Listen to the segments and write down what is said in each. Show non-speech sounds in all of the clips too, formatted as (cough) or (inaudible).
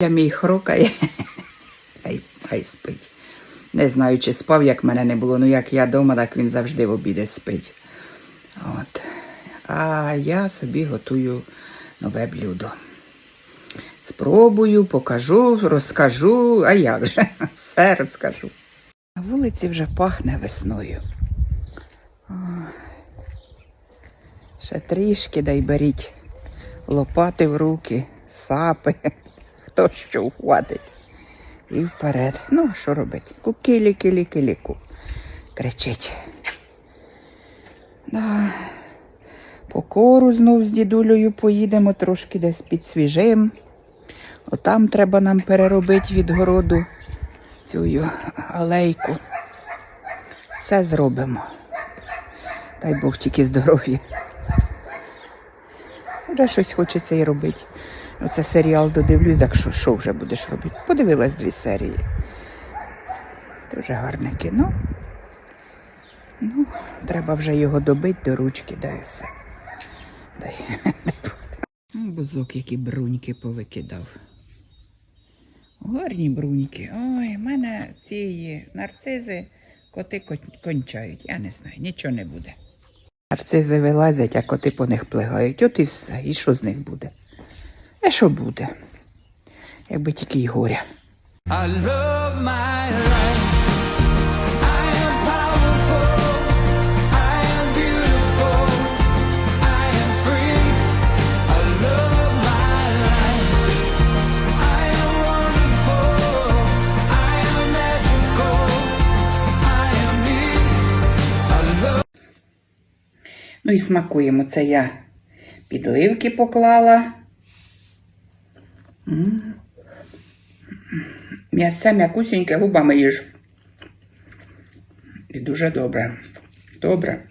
Я мій хрокає. Хай, хай спить. Не знаю, чи спав, як мене не було. Ну як я вдома, так він завжди в обіди спить. От. А я собі готую нове блюдо. Спробую, покажу, розкажу, а як же? Все розкажу. На вулиці вже пахне весною. Ще трішки дай беріть лопати в руки, сапи, хто що ухватить. І вперед. Ну, що робить? Кукілі-кілі-кіліку. Кричить. Да. По кору знов з дідулею поїдемо трошки десь під свіжим. Отам треба нам переробити від городу цю алейку. Все зробимо. Дай Бог тільки здоров'я. Вже щось хочеться і робити. Оце серіал додивлюсь, так що, що вже будеш робити? Подивилась дві серії. Дуже гарне кіно. Ну, треба вже його добити до ручки, дай все. Дай. (laughs) Ну, Бузок, які бруньки повикидав. Гарні бруньки. Ой, в мене ці нарцизи коти кончають. Я не знаю, нічого не буде. Нарцизи вилазять, а коти по них плигають. От і все. І що з них буде? А що буде? Якби тільки й горя. I love my life. I am powerful. I am beautiful. I am free. I love my life. I am wonderful. I am magical. I am me. I love. Ну і смакуємо. Це я підливки поклала. М. М'ясце м'якусіньке губами їж. І дуже добре. Добре.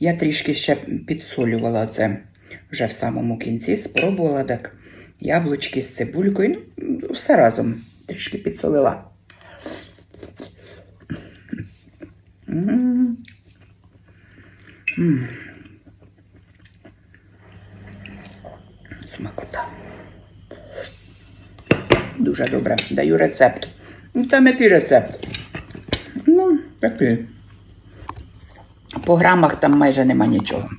Я трішки ще підсолювала це вже в самому кінці, спробувала так. Яблучки з цибулькою. Ну, все разом трішки підсолила. М. М. Смакота. Дуже добре. Даю рецепт. Ну, там який рецепт? Ну, такий. По грамах там майже нема нічого.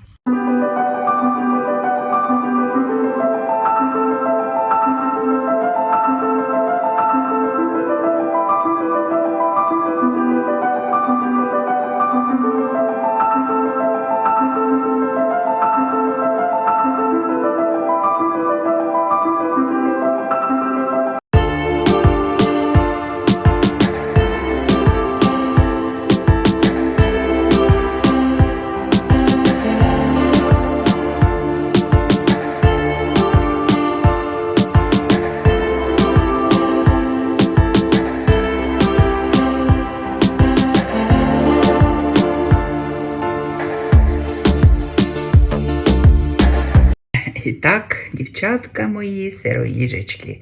Дівчатка мої, сироїжечки,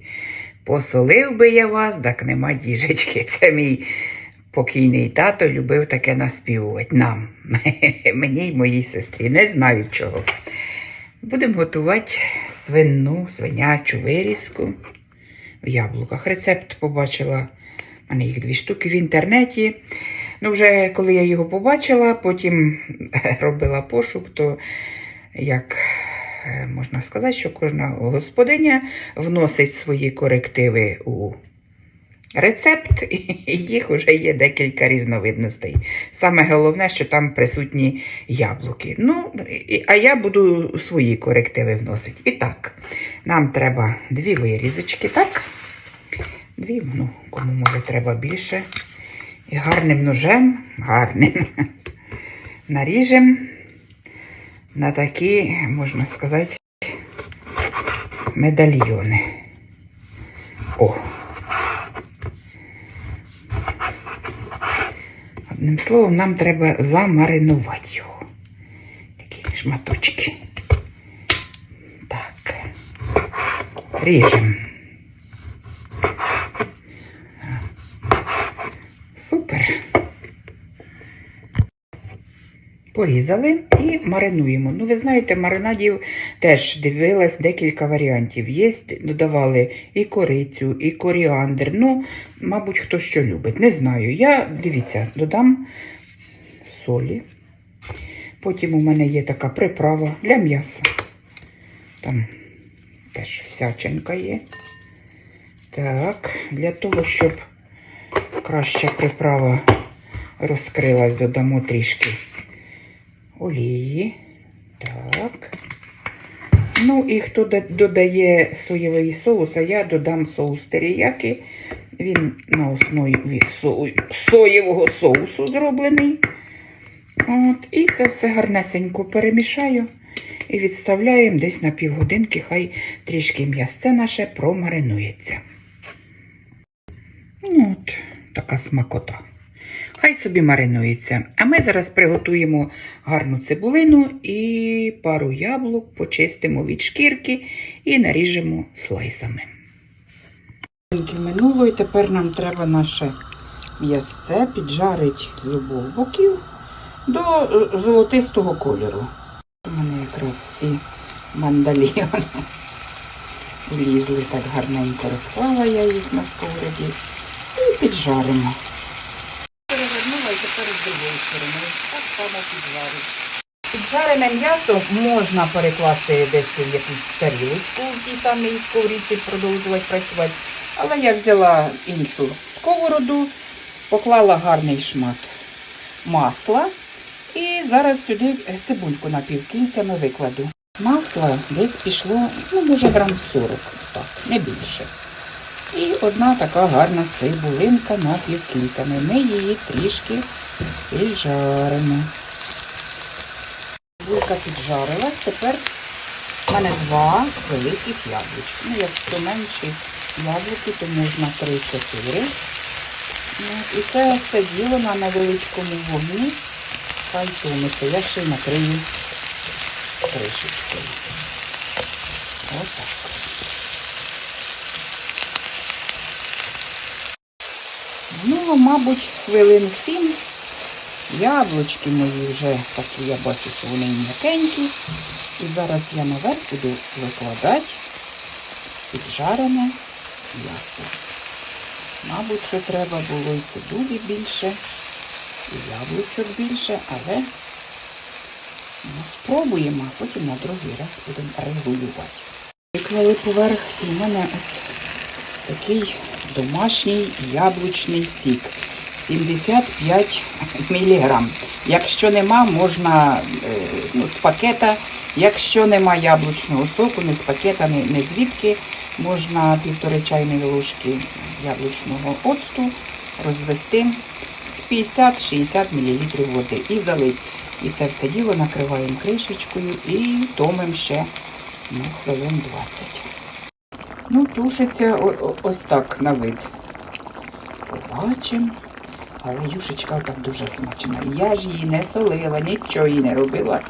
посолив би я вас, так нема діжечки. Це мій покійний тато любив таке наспівувати нам, (laughs) мені й моїй сестрі. Не знаю чого. Будемо готувати свинну, свинячу вирізку в яблуках. Рецепт побачила. У мене їх дві штуки в інтернеті. Ну, вже коли я його побачила, потім (laughs) робила пошук, то як можна сказати, що кожна господиня вносить свої корективи у рецепт, (laughs) і їх вже є декілька різновидностей. Саме головне, що там присутні яблуки. Ну, а я буду свої корективи вносити. І так, нам треба дві вирізочки, так? Дві, ну, кому може треба більше. І гарним ножем, гарним, (laughs) наріжемо на такі, можна сказати, медальйони. О. Одним словом, нам треба замаринувати його. Такі шматочки. Так. Ріжемо. Супер. Порізали і маринуємо. Ну, ви знаєте, маринадів теж дивилась декілька варіантів. Є, додавали і корицю, і коріандр. Ну, мабуть, хто що любить. Не знаю. Я, дивіться, додам солі. Потім у мене є така приправа для м'яса. Там теж всячинка є. Так, для того, щоб краща приправа розкрилась, додамо трішки олії. Так. Ну і хто додає соєвий соус, а я додам соус теріяки. Він на основі со- соєвого соусу зроблений. От, і це все гарнесенько перемішаю і відставляємо десь на півгодинки, хай трішки м'ясце наше промаринується. Ну, От, така смакота. Хай собі маринується. А ми зараз приготуємо гарну цибулину і пару яблук почистимо від шкірки і наріжемо слайсами. Минуло і тепер нам треба наше м'ясце піджарити з обох боків до е, золотистого кольору. У мене якраз всі мандаліни влізли так гарненько розклала я їх на сковороді і піджаримо. Перевернула і тепер з другої сторони. Так само піджарю. Піджарене м'ясо можна перекласти десь в якусь тарілочку в тій самій сковорідці, продовжувати працювати. Але я взяла іншу сковороду, поклала гарний шмат масла і зараз сюди цибульку напівкільцями викладу. Масла десь пішло, ну, може, грам 40, так, не більше. І одна така гарна цибулинка напівкільцями. Ми її трішки піджаримо. Цибулька піджарилась, тепер в мене два великих яблучки. Ну, якщо менші яблуки, то можна 3-4. От, І це все діло на невеличкому вогні. Хай томиться. Я ще накрию кришечкою. Отак. Ну, мабуть, хвилин сім. Яблучки мої вже такі, я бачу, що вони м'якенькі. І зараз я наверх буду викладати піджарене м'ясо. Мабуть, що треба було і цибулі більше, і яблучок більше, але ну, спробуємо, а потім на другий раз будемо регулювати. Виклали поверх і в мене такий домашній яблучний сік. 75 міліграм. Якщо нема, можна е, ну, з пакета. Якщо нема яблучного соку, не з пакета, не, не звідки, можна півтори чайної ложки яблучного оцту розвести 50-60 мл води і залить. І це все діло накриваємо кришечкою і томимо ще ну, хвилин 20. Ну, тушиться ось так на вид. Побачимо. Але юшечка так дуже смачна. Я ж її не солила, нічого її не робила.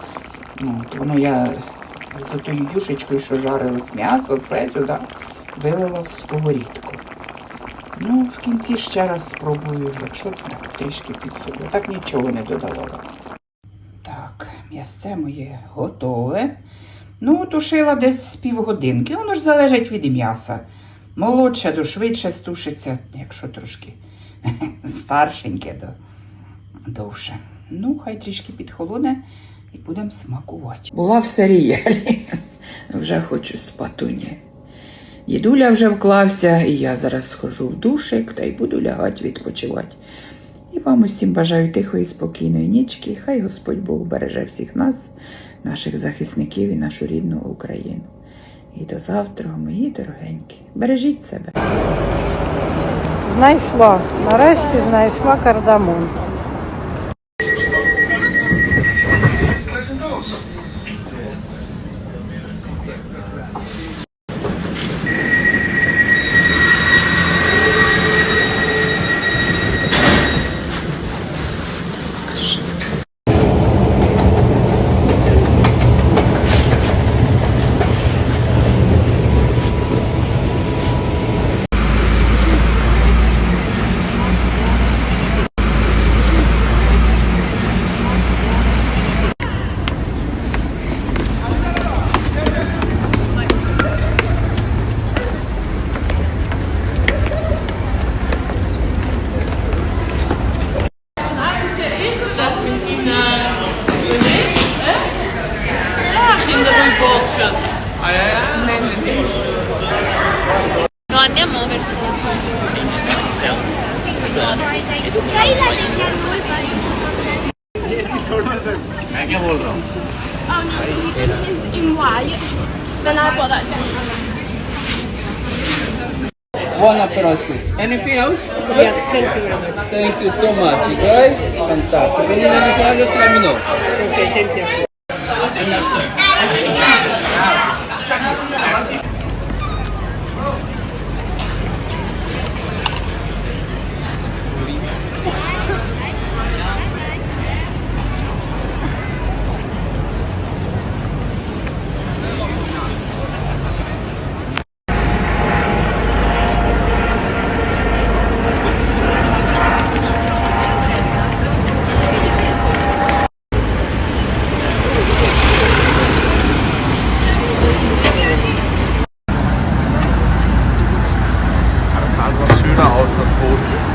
Ну, от воно я з тою юшечкою, що жарилось м'ясо, все сюди вилила в сковорідку. Ну, в кінці ще раз спробую, якщо трішки підсолю. Так нічого не додавала. Так, м'ясце моє готове. Ну, тушила десь півгодинки. Воно ж залежить від м'яса. Молодше, до швидше стушиться, якщо трошки (laughs) старшеньке, довше. Ну, хай трішки підхолоне і будемо смакувати. Була в серіалі. (laughs) Вже хочу спатуні. Дідуля вже вклався, і я зараз схожу в душик та й буду лягати відпочивати. І вам усім бажаю тихої, спокійної нічки. Хай Господь Бог береже всіх нас, наших захисників і нашу рідну Україну. І до завтра, мої дорогенькі. Бережіть себе. Знайшла. Нарешті знайшла кардамон. Anything else? Yes, thank you very much. Thank you so much, you guys. Fantastic. If you need anything just let me know. Okay, thank you.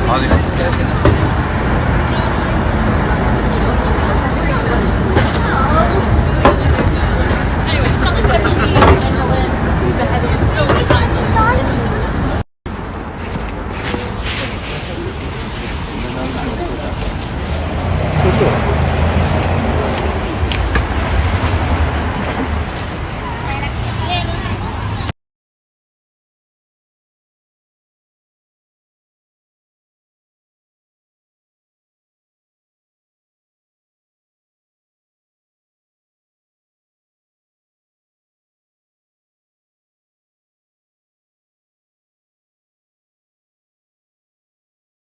Hadi.